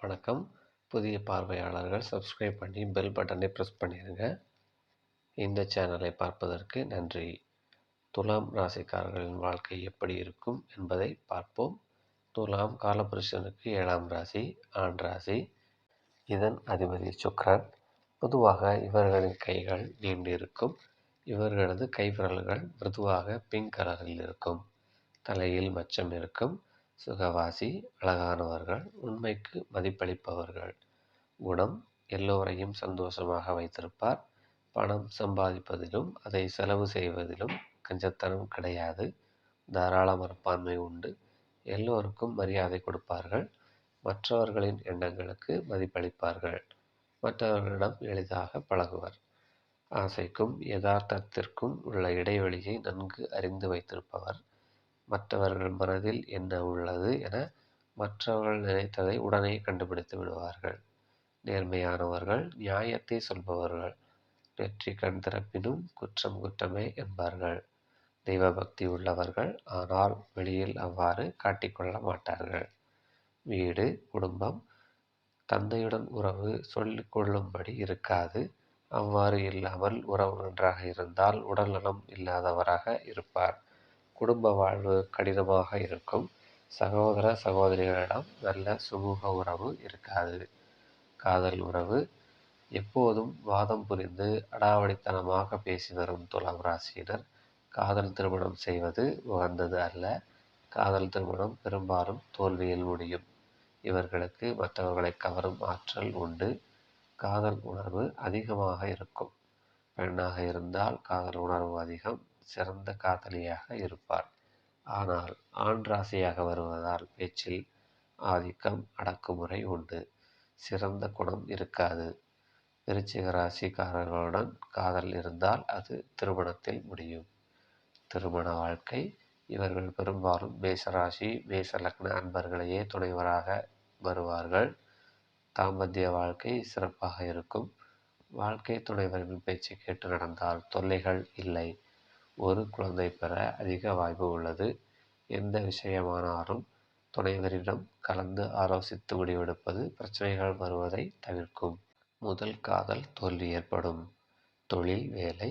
வணக்கம். புதிய பார்வையாளர்கள் சப்ஸ்கிரைப் பண்ணி பெல் பட்டனை ப்ரெஸ் பண்ணிடுங்க இந்த சேனலை பார்ப்பதற்கு நன்றி. துலாம் ராசிக்காரர்களின் வாழ்க்கை எப்படி இருக்கும் என்பதை பார்ப்போம். துலாம் காலபுருஷனுக்கு ஏழாம் ராசி ஆண் ராசி. இதன் அதிபதி சுக்ரன். பொதுவாக இவர்களின் கைகள் நீண்டு இருக்கும். இவர்களது கைவிரல்கள் மிருதுவாக பிங்க் கலரில் இருக்கும். தலையில் மச்சம் இருக்கும். சுகவாசி அழகானவர்கள் உண்மைக்கு மதிப்பளிப்பவர்கள். குணம் எல்லோரையும் சந்தோஷமாக வைத்திருப்பார். பணம் சம்பாதிப்பதிலும் அதை செலவு செய்வதிலும் கஞ்சத்தனம் கிடையாது. தாராள மனப்பான்மை உண்டு. எல்லோருக்கும் மரியாதை கொடுப்பார்கள். மற்றவர்களின் எண்ணங்களுக்கு மதிப்பளிப்பார்கள். மற்றவர்களிடம் எளிதாக பழகுவர். ஆசைக்கும் யதார்த்தத்திற்கும் உள்ள இடைவெளியை நன்கு அறிந்து வைத்திருப்பவர். மற்றவர்கள் மனதில் என்ன உள்ளது என மற்றவர்கள் நினைத்ததை உடனே கண்டுபிடித்து விடுவார்கள். நேர்மையானவர்கள் நியாயத்தை சொல்பவர்கள். நெற்றி கண் திறப்பினும் குற்றம் குற்றமே என்பார்கள். தெய்வ பக்தி உள்ளவர்கள் ஆனால் வெளியில் அவ்வாறு காட்டிக்கொள்ள மாட்டார்கள். வீடு குடும்பம் தந்தையுடன் உறவு சொல்லிக் கொள்ளும்படி இருக்காது. அவ்வாறு இல்லாமல் உறவு நன்றாக இருந்தால் உடல்நலம் இல்லாதவராக இருப்பார். குடும்ப வாழ்வு கடினமாக இருக்கும். சகோதர சகோதரிகளிடம் நல்ல சுமூக உறவு இருக்காது. காதல் உறவு எப்போதும் வாதம் புரிந்து அடாவடித்தனமாக பேசி வரும் துலாம் ராசியினர் காதல் திருமணம் செய்வது உகந்தது அல்ல. காதல் திருமணம் பெரும்பாலும் தோல்வியில் முடியும். இவர்களுக்கு மற்றவர்களை கவரும் ஆற்றல் உண்டு. காதல் உணர்வு அதிகமாக இருக்கும். பெண்ணாக இருந்தால் காதல் உணர்வு அதிகம். சிறந்த காதலியாக இருப்பார். ஆனால் ஆண் ராசியாக வருவதால் பேச்சில் ஆதிக்கம் அடக்குமுறை உண்டு. சிறந்த குணம் இருக்காது. விருச்சிக ராசிக்காரர்களுடன் காதல் இருந்தால் அது திருமணத்தில் முடியும். திருமண வாழ்க்கை இவர்கள் பெரும்பாலும் மேசராசி மேச லக்ன அன்பர்களையே துணைவராக வருவார்கள். தாம்பத்திய வாழ்க்கை சிறப்பாக இருக்கும். வாழ்க்கை துணைவரின் பேச்சு கேட்டு நடந்தால் தொல்லைகள் இல்லை. ஒரு குழந்தை பெற அதிக வாய்ப்பு உள்ளது. எந்த விஷயமானாலும் துணைவரிடம் கலந்து ஆலோசித்து முடிவெடுப்பது பிரச்சனைகள் வருவதை தவிர்க்கும். முதல் காதல் தோல்வி ஏற்படும். தொழில் வேலை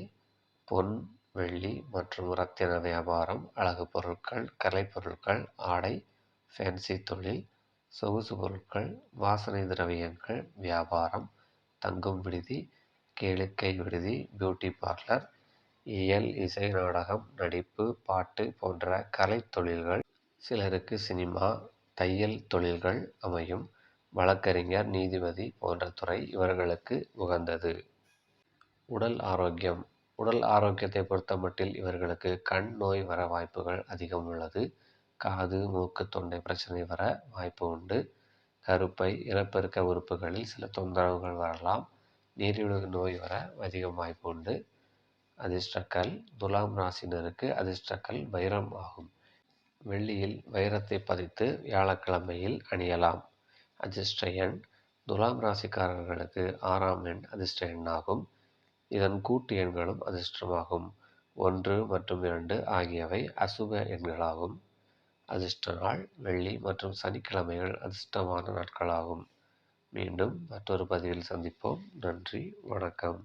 பொன் வெள்ளி மற்றும் ரத்தின வியாபாரம் அழகு பொருட்கள் கலைப்பொருட்கள் ஆடை ஃபேன்சி தொழில் சொகுசு பொருட்கள் வாசனை திரவியங்கள் வியாபாரம் தங்கும் விடுதி கேளிக்கை விடுதி பியூட்டி பார்லர் இயல் இசை நாடகம் நடிப்பு பாட்டு போன்ற கலைத் தொழில்கள். சிலருக்கு சினிமா தையல் தொழில்கள் அமையும். வழக்கறிஞர் நீதிபதி போன்ற துறை இவர்களுக்கு உகந்தது. உடல் ஆரோக்கியம். உடல் ஆரோக்கியத்தை பொறுத்தமட்டில் இவர்களுக்கு கண் நோய் வர வாய்ப்புகள் அதிகம் உள்ளது. காது மூக்கு தொண்டை பிரச்சனை வர வாய்ப்பு உண்டு. கருப்பை இனப்பெருக்க உறுப்புகளில் சில தொந்தரவுகள் வரலாம். நீரிழிவு நோய் வர அதிகம் வாய்ப்பு உண்டு. அதிர்ஷ்டக்கல் துலாம் ராசினருக்கு அதிர்ஷ்டக்கல் வைரம் ஆகும். வெள்ளியில் வைரத்தை பதித்து வியாழக்கிழமையில் அணியலாம். அதிர்ஷ்ட எண் துலாம் ராசிக்காரர்களுக்கு ஆறாம் எண் அதிர்ஷ்ட எண்ணாகும். இதன் கூட்டு எண்களும் அதிர்ஷ்டமாகும். ஒன்று மற்றும் இரண்டு ஆகியவை அசுப எண்களாகும். அதிர்ஷ்ட நாள் வெள்ளி மற்றும் சனிக்கிழமைகள் அதிர்ஷ்டமான நாட்களாகும். மீண்டும் மற்றொரு பதிவில் சந்திப்போம். நன்றி வணக்கம்.